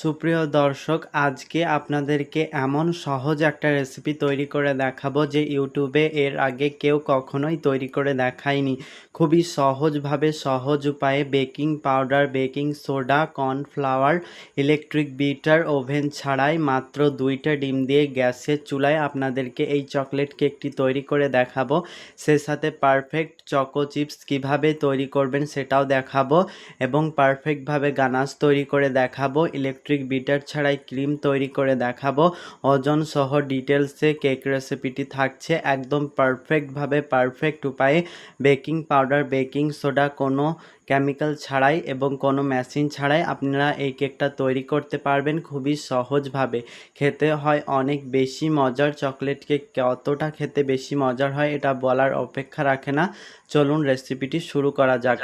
সুপ্রিয় দর্শক, আজকে আপনাদেরকে এমন সহজ একটা রেসিপি তৈরি করে দেখাবো যে ইউটিউবে এর আগে কেউ কখনোই তৈরি করে দেখায়নি। খুবই সহজভাবে, সহজ উপায়ে baking powder baking soda cornflour electric beater oven ছাড়াই মাত্র দুইটা ডিম দিয়ে গ্যাসের চুলায় আপনাদেরকে এই চকলেট কেকটি তৈরি করে দেখাবো। সে সাথে পারফেক্ট চকো চিপস কীভাবে তৈরি করবেন সেটাও দেখাবো এবং পারফেক্টভাবে গানাশ তৈরি করে দেখাবো। ইলেকট্রিক বিটার ছাড়াই ক্রিম তৈরি করে দেখাবো। ওজন সহ ডিটেলসে কেক রেসিপিটি থাকছে একদম পারফেক্টভাবে পারফেক্ট উপায়ে। বেকিং পাউডার বেকিং সোডা কোনো কেমিক্যাল ছাড়াই এবং কোনো মেশিন ছাড়াই আপনারা এই কেকটা তৈরি করতে পারবেন খুবই সহজভাবে খেতে হয় অনেক বেশি মজার চকলেট কেক কতটা খেতে বেশি মজার হয় এটা বলার অপেক্ষা রাখে না। চলুন রেসিপিটি শুরু করা যাক।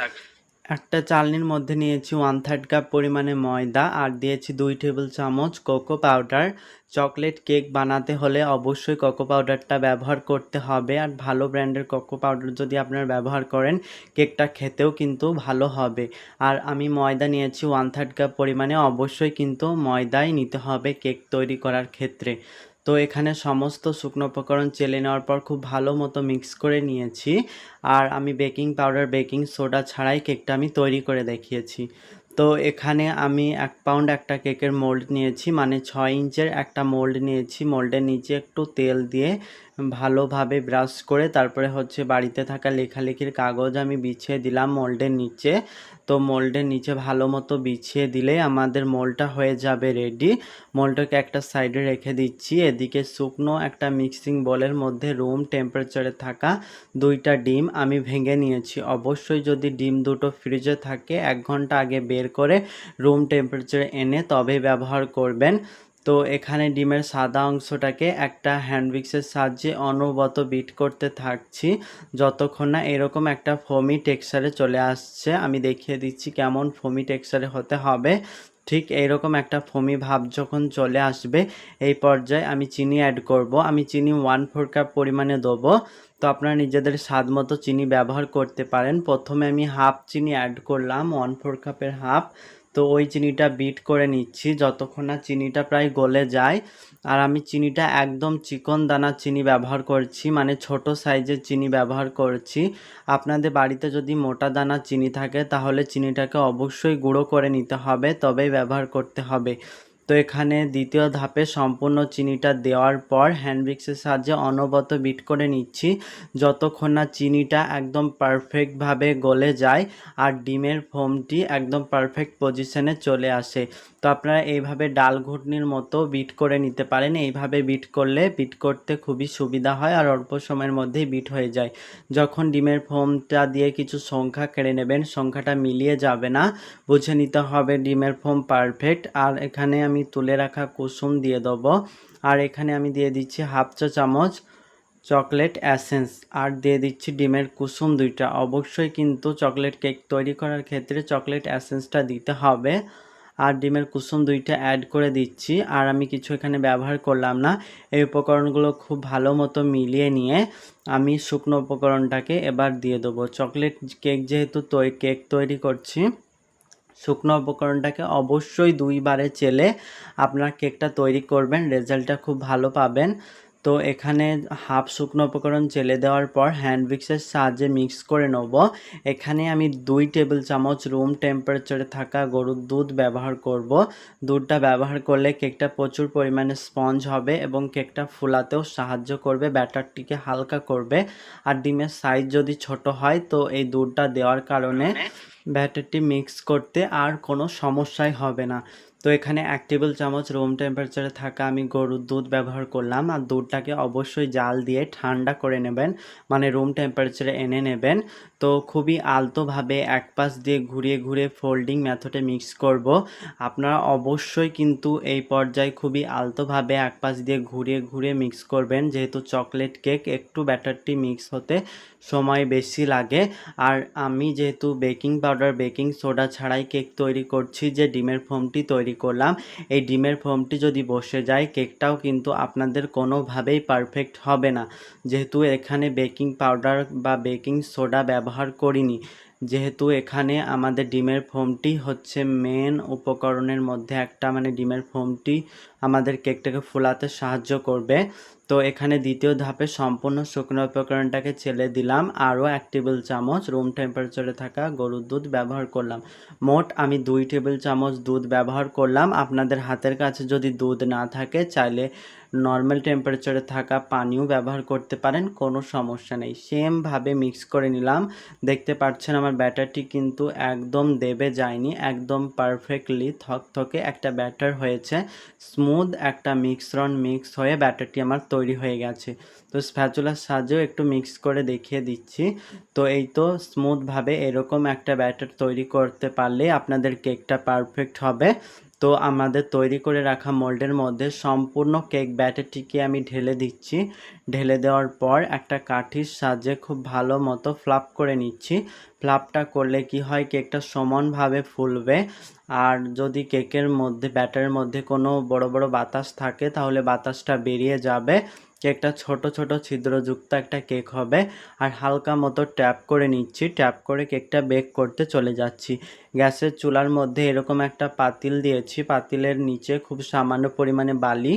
একটা চালনির মধ্যে নিয়েছি ওয়ান থার্ড কাপ পরিমাণে ময়দা আর দিয়েছি দুই টেবিল চামচ কোকো পাউডার চকলেট কেক বানাতে হলে অবশ্যই কোকো পাউডারটা ব্যবহার করতে হবে আর ভালো ব্র্যান্ডের কোকো পাউডার যদি আপনারা ব্যবহার করেন কেকটা খেতেও কিন্তু ভালো হবে। আর আমি ময়দা নিয়েছি ওয়ান থার্ড কাপ পরিমাণে, অবশ্যই কিন্তু ময়দাই নিতে হবে কেক তৈরি করার ক্ষেত্রে। তো এখানে সমস্ত শুকনো উপকরণ চেলে নেওয়ার পর খুব ভালো মতো মিক্স করে নিয়েছি। আর আমি বেকিং পাউডার বেকিং সোডা ছাড়াই কেকটা আমি তৈরি করে দেখিয়েছি। তো এখানে আমি এক পাউন্ড একটা কেকের মোল্ড নিয়েছি মানে ছয় ইঞ্চের একটা মোল্ড নিয়েছি। মোল্ডের নিচে একটু তেল দিয়ে ভালোভাবে ব্রাশ করে তারপরে হচ্ছে বাড়িতে থাকা লেখালেখির কাগজ আমি বিছিয়ে দিলাম মোল্ডের নিচে। তো মোল্ডের নিচে ভালো মতো বিছিয়ে দিলে আমাদের মোলটা হয়ে যাবে রেডি মোলটাকে একটা সাইডে রেখে দিচ্ছি। এদিকে শুকনো একটা মিক্সিং বলের মধ্যে রুম টেম্পারেচারে থাকা দুইটা ডিম আমি ভেঙে নিয়েছি। অবশ্যই যদি ডিম দুটো ফ্রিজে থাকে, এক ঘণ্টা আগে বের করে রুম টেম্পারেচারে এনে তবে ব্যবহার করবেন। তো এখানে ডিমের সাদা অংশটাকে একটা হ্যান্ডউইক্সের সাহায্যে অনবত বিট করতে থাকছি। যতক্ষণ না এরকম একটা ফোমি টেক্সচারে চলে আসছে, আমি দেখিয়ে দিচ্ছি কেমন ফোমি টেক্সচারে হতে হবে। ঠিক এইরকম একটা ফোমি ভাব যখন চলে আসবে, এই পর্যায়ে আমি চিনি অ্যাড করব। আমি চিনি ওয়ান ফোর কাপ পরিমাণে দেবো। তো আপনারা নিজেদের স্বাদ মতো চিনি ব্যবহার করতে পারেন। প্রথমে আমি হাফ চিনি অ্যাড করলাম ওয়ান ফোর কাপের হাফ তো ওই চিনিটা বিট করে নিচ্ছি, যতক্ষণ না চিনিটা প্রায় গলে যায়। আর আমি চিনিটা একদম চিকন দানা চিনি ব্যবহার করছি মানে ছোট সাইজের চিনি ব্যবহার করছি। আপনাদের বাড়িতে যদি মোটা দানা চিনি থাকে, তাহলে চিনিটাকে অবশ্যই গুঁড়ো করে নিতে হবে, তবেই ব্যবহার করতে হবে। তো এখানে দ্বিতীয় ধাপে সম্পূর্ণ চিনিটা দেওয়ার পর হ্যান্ডব্রিক্সের সাহায্যে অনবত বিট করে নিচ্ছি। যতক্ষণ না চিনিটা একদম পারফেক্টভাবে গলে যায় আর ডিমের ফোমটি একদম পারফেক্ট পজিশনে চলে আসে। তো আপনারা এইভাবে ডাল ঘুটনির মতো বিট করে নিতে পারেন। এইভাবে বিট করলে বিট করতে খুবই সুবিধা হয় আর অল্প সময়ের মধ্যেই বিট হয়ে যায়। যখন ডিমের ফোমটা দিয়ে কিছু সংখ্যা কেড়ে নেবেন, সংখ্যাটা মিলিয়ে যাবে না। বুঝে নিতে হবে ডিমের ফোম পারফেক্ট। আর এখানে আমি তুলে রাখা কুসুম দিয়ে দেবো। আর এখানে আমি দিয়ে দিচ্ছি হাফ চা চামচ চকলেট অ্যাসেন্স আর দিয়ে দিচ্ছি ডিমের কুসুম দুইটা। অবশ্যই কিন্তু চকলেট কেক তৈরি করার ক্ষেত্রে চকলেট অ্যাসেন্সটা দিতে হবে। আর ডিমের কুসুম দুইটা অ্যাড করে দিচ্ছি। আর আমি কিছু এখানে ব্যবহার করলাম না। এই উপকরণগুলো খুব ভালো মতো মিলিয়ে নিয়ে আমি শুকনো উপকরণটাকে এবার দিয়ে দেবো। চকলেট কেক যেহেতু কেক তৈরি করছি। শুকনো উপকরণটাকে অবশ্যই দুইবারে চেলে আপনার কেকটা তৈরি করবেন, রেজাল্টটা খুব ভালো পাবেন। তো এখানে হাফ শুকনো উপকরণ চেলে দেওয়ার পর হ্যান্ড মিক্সের সাহায্যে মিক্স করে নেব। এখানে আমি দুই টেবিল চামচ রুম টেম্পারেচারে থাকা গরুর দুধ ব্যবহার করব। দুধটা ব্যবহার করলে কেকটা প্রচুর পরিমাণে স্পঞ্জ হবে এবং কেকটা ফুলাতেও সাহায্য করবে, ব্যাটারটিকে হালকা করবে। আর ডিমের সাইজ যদি ছোট হয়, তো এই দুধটা দেওয়ার কারণে ব্যাটারটি মিক্স করতে আর কোনো সমস্যাই হবে না। তো এখানে এক টেবিল চামচ রুম টেম্পারেচারে থাকা আমি গরুর দুধ ব্যবহার করলাম আর দুধটাকে অবশ্যই জাল দিয়ে ঠান্ডা করে নেবেন মানে রুম টেম্পারেচারে এনে নেবেন। তো খুবই আলতোভাবে এক পাশ দিয়ে ঘুরিয়ে ঘুরিয়ে ফোল্ডিং মেথডে মিক্স করব। আপনারা অবশ্যই কিন্তু এই পর্যায়ে খুবই আলতোভাবে এক পাশ দিয়ে ঘুরিয়ে ঘুরিয়ে মিক্স করবেন, যেহেতু চকলেট কেক একটু ব্যাটারটি মিক্স হতে সময় বেশি লাগে। আর আমি যেহেতু বেকিং পাউডার, বেকিং সোডা ছাড়াই কেক তৈরি করছি যে ডিমের ফোমটি তৈরি করলাম, এই ডিমের ফোমটি যদি বসে যায়, কেকটাও কিন্তু আপনাদের কোনোভাবেই পারফেক্ট হবে না। যেহেতু এখানে বেকিং পাউডার বা বেকিং সোডা ব্যবহার করিনি, যেহেতু এখানে আমাদের ডিমের ফোমটি হচ্ছে মেন উপকরণের মধ্যে একটা মানে ডিমের ফোমটি আমাদের কেকটাকে ফোলাতে সাহায্য করবে। তো এখানে দ্বিতীয় ধাপে সম্পূর্ণ শুকনো উপকরণটাকে চেলে দিলাম। আরও এক টেবিল চামচ রুম টেম্পারেচারে থাকা গরুর দুধ ব্যবহার করলাম। মোট আমি দুই টেবিল চামচ দুধ ব্যবহার করলাম। আপনাদের হাতের কাছে যদি দুধ না থাকে, চাইলে নর্মাল টেম্পারেচারে থাকা পানিও ব্যবহার করতে পারেন, কোনো সমস্যা নেই। সেমভাবে মিক্স করে নিলাম। দেখতে পাচ্ছেন আমার ব্যাটারটি কিন্তু একদম দেবে যায়নি, একদম পারফেক্টলি থকথকে একটা ব্যাটার হয়েছে। স্মুথ একটা মিক্সরন মিক্স হয়ে ব্যাটারটি আমার তৈরি হয়ে গেছে। তো স্প্যাচুলার সাহায্যেও একটু মিক্স করে দেখিয়ে দিচ্ছি। তো এই তো স্মুথভাবে এরকম একটা ব্যাটার তৈরি করতে পারলে আপনাদের কেকটা পারফেক্ট হবে। তো আমাদের তৈরি করে রাখা মোল্ডের মধ্যে সম্পূর্ণ কেক ব্যাটারটিকে আমি ঢেলে দিচ্ছি। ঢেলে দেওয়ার পর একটা কাঠির সাহায্যে খুব ভালো মতো ফ্লাপ করে নিচ্ছি। ফ্লাপটা করলে কি হয়, কেকটা সমানভাবে ফুলবে। আর যদি কেকের মধ্যে, ব্যাটারের মধ্যে কোনো বড় বড় বাতাস থাকে, তাহলে বাতাসটা বেরিয়ে যাবে। কেকটা ছোট ছোট ছিদ্রযুক্ত একটা কেক হবে আর হালকা মতো ট্যাপ করে নিচ্ছি। ট্যাপ করে কেকটা বেক করতে চলে যাচ্ছি। গ্যাসের চুলার মধ্যে এরকম একটা পাতিল দিয়েছি। পাতিলের নিচে খুব সামান্য পরিমাণে বালি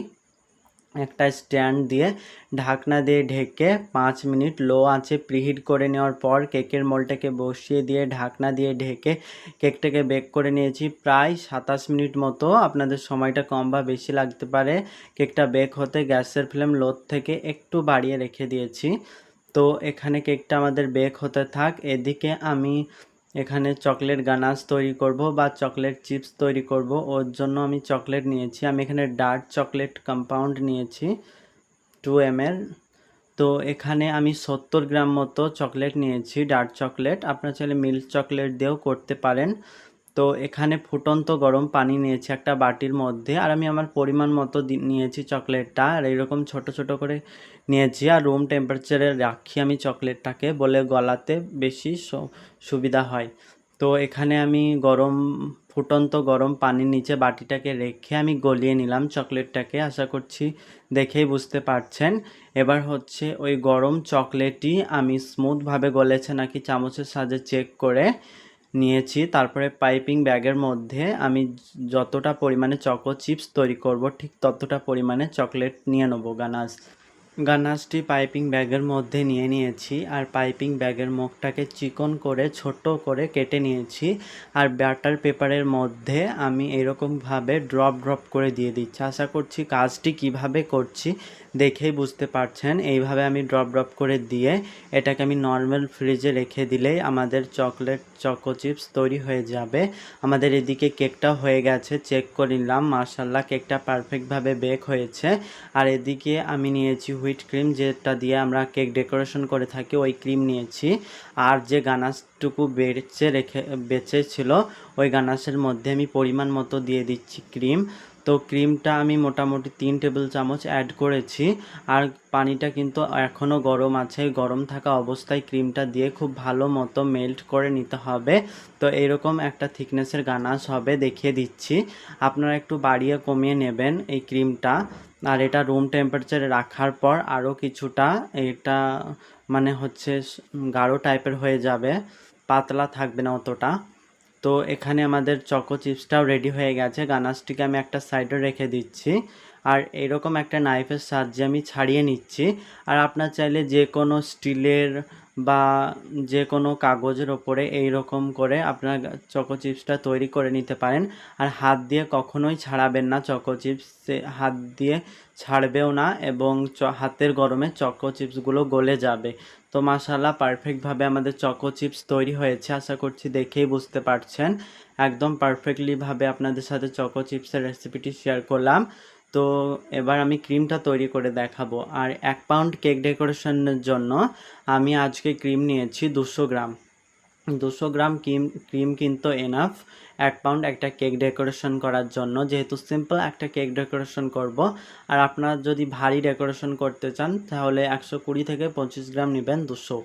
একটা স্ট্যান্ড দিয়ে ঢাকনা দিয়ে ঢেকে পাঁচ মিনিট লো আঁচে প্রিহিট করে নেওয়ার পর কেকের মোলটাকে বসিয়ে দিয়ে ঢাকনা দিয়ে ঢেকে কেকটাকে বেক করে নিয়েছি। প্রায় সাতাশ মিনিট মতো আপনাদের সময়টা কম বা বেশি লাগতে পারে। কেকটা বেক হতে গ্যাসের ফ্লেম লোর থেকে একটু বাড়িয়ে রেখে দিয়েছি। তো এখানে কেকটা আমাদের বেক হতে থাক। এদিকে আমি এখানে চকলেট গানাস তৈরি করব বা চকলেট চিপস তৈরি করব। ওর জন্য আমি চকলেট নিয়েছি। আমি এখানে ডার্ক চকলেট কম্পাউন্ড নিয়েছি, টু এম তো এখানে আমি সত্তর গ্রাম মতো চকলেট নিয়েছি, ডার্ক চকলেট। আপনার চাইলে মিল্ক চকলেট দিয়েও করতে পারেন। তো এখানে ফুটন্ত গরম পানি নিয়েছি একটা বাটির মধ্যে, আর আমি আমার পরিমাণ মতো নিয়েছি চকলেটটা, আর এইরকম ছোট ছোট করে নিয়েছি, আর রুম টেম্পারেচারে রাখি আমি চকলেটটাকে বলে গলাতে বেশি সুবিধা হয়। তো এখানে আমি গরম, ফুটন্ত গরম পানির নিচে বাটিটাকে রেখে আমি গলিয়ে নিলাম চকলেটটাকে, আশা করছি দেখেই বুঝতে পারছেন। এবার হচ্ছে ওই গরম চকলেটই আমি স্মুথভাবে গলেছে নাকি চামচের সাহায্যে চেক করে। নিয়েছি। তারপরে পাইপিং ব্যাগের মধ্যে আমি যতটা পরিমাণে চকো চিপস তৈরি করব, ঠিক ততটা পরিমাণে চকলেট নিয়ে নেব গানাস গানাসটি পাইপিং ব্যাগের মধ্যে নিয়ে নিয়েছি আর পাইপিং ব্যাগের মুখটাকে চিকন করে, ছোট করে কেটে নিয়েছি আর ব্যাটার পেপারের মধ্যে আমি এরকমভাবে ড্রপ ড্রপ করে দিয়ে দিচ্ছি। আশা করছি কাজটি কীভাবে করছি দেখেই বুঝতে পারছেন। এইভাবে আমি ড্রপ ড্রপ করে দিয়ে এটাকে আমি নর্মাল ফ্রিজে রেখে দিলেই আমাদের চকলেট চকো চিপস তৈরি হয়ে যাবে। আমাদের এদিকে কেকটা হয়ে গেছে চেক করে নিলাম। মার্শাল্লাহ কেকটা পারফেক্টভাবে বেক হয়েছে। আর এদিকে আমি নিয়েছি হুইট ক্রিম যেটা দিয়ে আমরা কেক ডেকোরেশন করে থাকি, ওই ক্রিম নিয়েছি। আর যে গানাশটুকু বেঁচে রেখে বেঁচে ছিল ওই গানাশের মধ্যে আমি পরিমাণ মতো দিয়ে দিচ্ছি ক্রিম তো ক্রিমটা আমি মোটামুটি তিন টেবিল চামচ অ্যাড করেছি। আর পানিটা কিন্তু এখনও গরম আছে। গরম থাকা অবস্থায় ক্রিমটা দিয়ে খুব ভালো মতো মেল্ট করে নিতে হবে। তো এরকম একটা থিকনেসের গানাশ হবে দেখিয়ে দিচ্ছি। আপনারা একটু বাড়িয়ে কমিয়ে নেবেন এই ক্রিমটা। আর এটা রুম টেম্পারেচারে রাখার পর আরও কিছুটা এটা মানে হচ্ছে গাঢ় টাইপের হয়ে যাবে। পাতলা থাকবে না অতটা। তো এখানে আমাদের চকো চিপসটাও রেডি হয়ে গেছে। গানাসটিকে আমি একটা সাইডে রেখে দিচ্ছি। আর এরকম একটা নাইফের সাহায্যে আমি ছাড়িয়ে নিচ্ছি। আর আপনার চাইলে যে কোনো স্টিলের বা যে কোনো কাগজের ওপরে এই রকম করে আপনার চকো চিপসটা তৈরি করে নিতে পারেন। আর হাত দিয়ে কখনোই ছাড়াবেন না চকো চিপস হাত দিয়ে ছাড়বেও না এবং হাতের গরমে চকো চিপসগুলো গলে যাবে। তো মাশাল্লাহ পারফেক্টভাবে আমাদের চকো চিপস তৈরি হয়েছে, আশা করছি দেখেই বুঝতে পারছেন। একদম পারফেক্টলিভাবে আপনাদের সাথে চকো চিপসের রেসিপিটি শেয়ার করলাম। তো এবার আমি ক্রিমটা তৈরি করে দেখাবো। আর এক পাউন্ড কেক ডেকোরেশনের জন্য আমি আজকে ক্রিম নিয়েছি দুশো গ্রাম। দুশো গ্রাম ক্রিম ক্রিম কিন্তু এনাফ এক পাউন্ড একটা কেক ডেকোরেশন করার জন্য। যেহেতু সিম্পল একটা কেক ডেকোরেশন করব। আর আপনারা যদি ভারী ডেকোরেশন করতে চান, তাহলে একশো কুড়ি থেকে পঁচিশ গ্রাম নেবেন দুশো।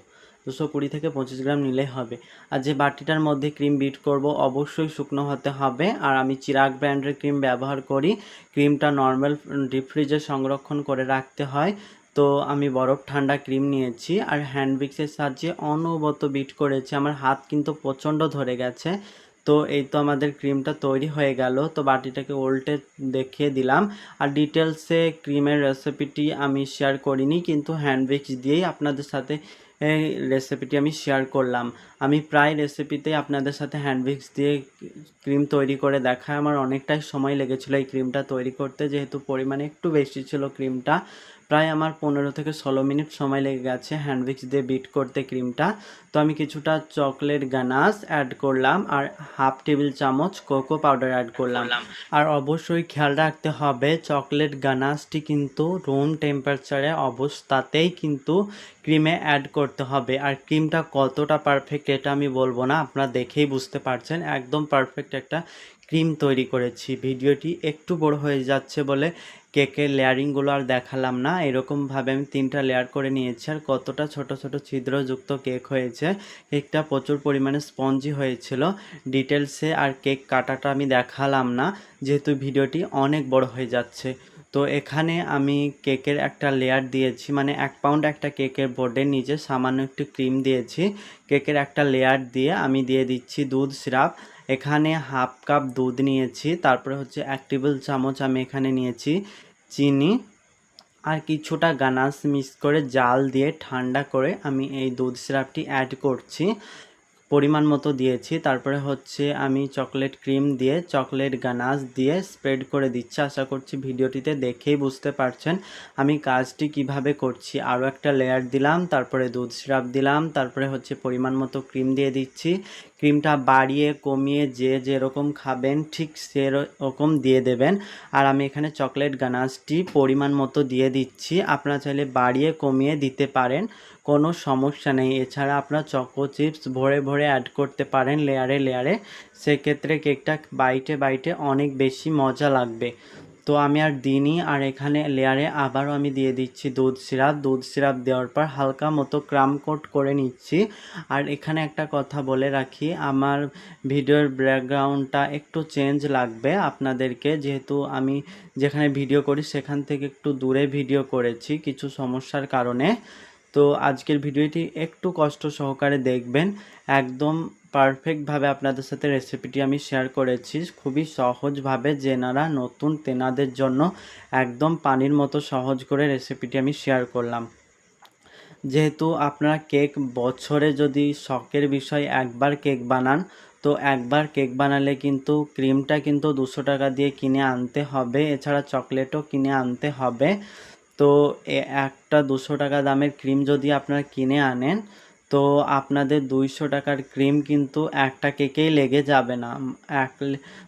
দুশো কুড়ি থেকে পঁচিশ গ্রাম নিলেই হবে। আর যে বাটিটার মধ্যে ক্রিম বিট করব, অবশ্যই শুকনো হতে হবে। আর আমি চিরাগ ব্র্যান্ডের ক্রিম ব্যবহার করি। ক্রিমটা নর্মাল ডিপ ফ্রিজে সংরক্ষণ করে রাখতে হয়। তো আমি বরফ ঠান্ডা ক্রিম নিয়েছি। আর হ্যান্ড উইক্সের সাহায্যে অনবত বিট করেছি। আমার হাত কিন্তু প্রচণ্ড ধরে গেছে। তো এই তো আমাদের ক্রিমটা তৈরি হয়ে গেল। তো বাটিটাকে উল্টে দেখিয়ে দিলাম। আর ডিটেলসে ক্রিমের রেসিপিটি আমি শেয়ার করিনি। কিন্তু হ্যান্ড উইক্স দিয়েই আপনাদের সাথে এই রেসিপিটি আমি শেয়ার করলাম। আমি প্রায় রেসিপিতেই আপনাদের সাথে হ্যান্ডভিক্স দিয়ে ক্রিম তৈরি করে দেখায়। আমার অনেকটাই সময় লেগেছিলো এই ক্রিমটা তৈরি করতে, যেহেতু পরিমাণে একটু বেশি ছিল ক্রিমটা প্রায় আমার পনেরো থেকে ষোলো মিনিট সময় লেগে গেছে হ্যান্ড উইক্স দিয়ে বিট করতে ক্রিমটা। তো আমি কিছুটা চকলেট গানাস অ্যাড করলাম আর হাফ টেবিল চামচ কোকো পাউডার অ্যাড করলাম। আর অবশ্যই খেয়াল রাখতে হবে চকলেট গানাসটি কিন্তু রুম টেম্পারেচারে অবস্থাতেই কিন্তু ক্রিমে অ্যাড করতে হবে। আর ক্রিমটা কতটা পারফেক্ট এটা আমি বলব না আপনারা দেখেই বুঝতে পারছেন। একদম পারফেক্ট একটা ক্রিম তৈরি করেছি। ভিডিওটি একটু বড় হয়ে যাচ্ছে বলে কেকের লেয়ারিংগুলো আর দেখালাম না। এরকমভাবে আমি তিনটা লেয়ার করে নিয়েছি আর কতটা ছোট ছোট ছিদ্রযুক্ত কেক হয়েছে। কেকটা প্রচুর পরিমাণে স্পঞ্জি হয়েছিল। ডিটেলসে আর কেক কাটাটা আমি দেখালাম না। যেহেতু ভিডিওটি অনেক বড় হয়ে যাচ্ছে। তো এখানে আমি কেকের একটা লেয়ার দিয়েছি। মানে এক পাউন্ড একটা কেকের বোর্ডের নিচে সামান্য একটু ক্রিম দিয়েছি। কেকের একটা লেয়ার দিয়ে আমি দিয়ে দিচ্ছি দুধ সিরাপ। এখানে হাফ কাপ দুধ নিয়েছি। তারপরে হচ্ছে এক টেবিল চামচ আমি এখানে নিয়েছি। চিনি আর কিছুটা গানাস মিক্স করে জাল দিয়ে ঠান্ডা করে আমি এই দুধ সিরাপটি অ্যাড করছি। পরিমাণ মতো দিয়েছি। তারপরে হচ্ছে আমি চকলেট ক্রিম দিয়ে চকলেট গানাস দিয়ে স্প্রেড করে দিচ্ছি। আশা করছি ভিডিওটিতে দেখেই বুঝতে পারছেন আমি কাজটি কীভাবে করছি। আরও একটা লেয়ার দিলাম, তারপরে দুধ সিরাপ দিলাম, তারপরে হচ্ছে পরিমাণ মতো ক্রিম দিয়ে দিচ্ছি। ক্রিমটা বাড়িয়ে, কমিয়ে যে যেরকম খাবেন, ঠিক সেরকম দিয়ে দেবেন। আর আমি এখানে চকলেট গানাসটি পরিমাণ মতো দিয়ে দিচ্ছি। আপনারা চাইলে বাড়িয়ে, কমিয়ে দিতে পারেন, কোনো সমস্যা নেই। এছাড়া আপনার চকো চিপস ভরে ভরে অ্যাড করতে পারেন লেয়ারে লেয়ারে। সেক্ষেত্রে কেকটা বাইটে বাইটে অনেক বেশি মজা লাগবে। তো আমি আর দিইনি, আর এখানে লেয়ারে আবারও আমি দিয়ে দিচ্ছি দুধ সিরাপ। দুধ সিরাপ দেওয়ার পর হালকা মতো ক্রাম কোট করে নিচ্ছি। আর এখানে একটা কথা বলে রাখি, আমার ভিডিওর ব্যাকগ্রাউন্ডটা একটু চেঞ্জ লাগবে আপনাদেরকে। যেহেতু আমি যেখানে ভিডিও করি সেখান থেকে একটু দূরে ভিডিও করেছি কিছু সমস্যার কারণে। তো আজকের ভিডিওটি একটু কষ্ট সহকারে দেখবেন। একদম পারফেক্টভাবে আপনাদের সাথে রেসিপিটি আমি শেয়ার করেছি। খুবই সহজভাবে যেনারা নতুন তেনাদের জন্য একদম পানির মতো সহজ করে রেসিপিটি আমি শেয়ার করলাম। যেহেতু আপনারা কেক বছরে যদি শখের বিষয় একবার কেক বানান, তো একবার কেক বানালে কিন্তু ক্রিমটা কিন্তু দুশো টাকা দিয়ে কিনে আনতে হবে, এছাড়া চকলেটও কিনে আনতে হবে। তো একটা দুশো টাকা দামের ক্রিম যদি আপনারা কিনে আনেন তো আপনাদের দুইশো টাকার ক্রিম কিন্তু একটা কেকেই লেগে যাবে না। এক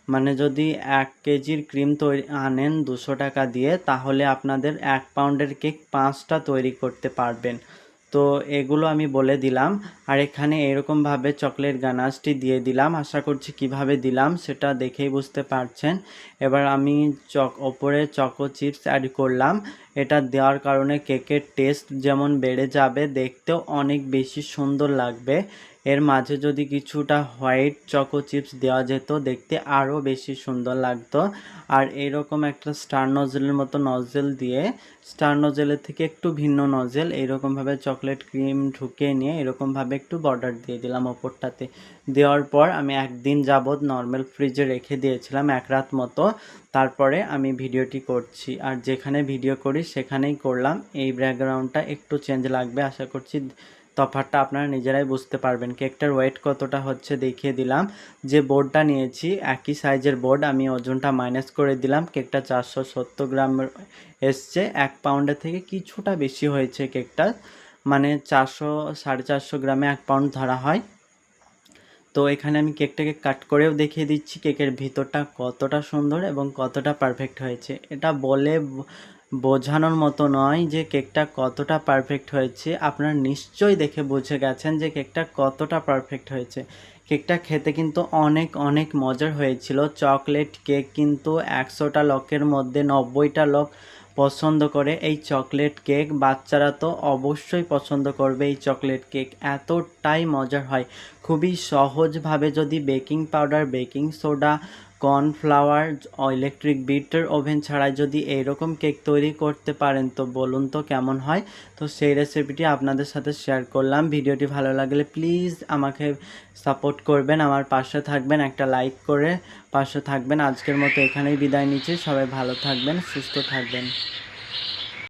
মানে যদি এক কেজির ক্রিম তৈরি, আনেন দুশো টাকা দিয়ে, তাহলে আপনাদের এক পাউন্ডের কেক পাঁচটা তৈরি করতে পারবেন। তো এগুলো আমি বলে দিলাম। আর এখানে এরকমভাবে চকলেট গানাসটি দিয়ে দিলাম। আশা করছি কীভাবে দিলাম সেটা দেখেই বুঝতে পারছেন। এবার আমি চক, ওপরে চকো চিপস অ্যাড করলাম। এটা দেওয়ার কারণে কেকের টেস্ট যেমন বেড়ে যাবে, দেখতেও অনেক বেশি সুন্দর লাগবে। এর মাঝে যদি কিছুটা হোয়াইট চকো চিপস দেওয়া যেত, দেখতে আরও বেশি সুন্দর লাগতো। আর এরকম একটা স্টার নজেলের মতো নজেল দিয়ে, স্টার নজেলের থেকে একটু ভিন্ন নজেল এইরকমভাবে চকলেট ক্রিম ঢুকিয়ে নিয়ে এরকমভাবে একটু বর্ডার দিয়ে দিলাম ওপরটাতে। দেওয়ার পর আমি একদিন যাবৎ নর্মাল ফ্রিজে রেখে দিয়েছিলাম এক রাত মতো। তারপরে আমি ভিডিওটি করছি। আর যেখানে ভিডিও করি, সেখানেই করলাম। এই ব্যাকগ্রাউন্ডটা একটু চেঞ্জ লাগবে, আশা করছি তফাৎটা আপনারা নিজেরাই বুঝতে পারবেন কেকটার ওয়েট কতটা হচ্ছে দেখিয়ে দিলাম। যে বোর্ডটা নিয়েছি, একই সাইজের বোর্ড আমি ওজনটা মাইনাস করে দিলাম। কেকটা চারশো সত্তর গ্রাম এসছে। এক পাউন্ডের থেকে কিছুটা বেশি হয়েছে কেকটা মানে চারশো, সাড়ে চারশো গ্রামে এক পাউন্ড ধরা হয়। তো এখানে আমি কেকটাকে কাট করেও দেখিয়ে দিচ্ছি। কেকের ভিতরটা কতটা সুন্দর এবং কতটা পারফেক্ট হয়েছে। এটা বলে বোঝানোর মতো নয় যে কেকটা কতটা পারফেক্ট হয়েছে। আপনারা নিশ্চয়ই দেখে বুঝে গেছেন যে কেকটা কতটা পারফেক্ট হয়েছে। কেকটা খেতে কিন্তু অনেক অনেক মজার হয়েছিল। চকলেট কেক কিন্তু একশোটা লোকের মধ্যে নব্বইটা লোক পছন্দ করে এই চকলেট কেক। বাচ্চারা তো অবশ্যই পছন্দ করবে এই চকলেট কেক। এতটাই মজার হয়। খুবই সহজভাবে যদি baking powder, baking soda cornflour electric beater oven ছাড়াই যদি এইরকম কেক তৈরি করতে পারেন, তো বলুন তো কেমন হয়? তো সেই রেসিপিটি আপনাদের সাথে শেয়ার করলাম। ভিডিওটি ভালো লাগলে প্লিজ আমাকে সাপোর্ট করবেন, আমার পাশে থাকবেন, একটা লাইক করে পাশে থাকবেন। আজকের মতো এখানেই বিদায় নিচ্ছি। সবাই ভালো থাকবেন, সুস্থ থাকবেন।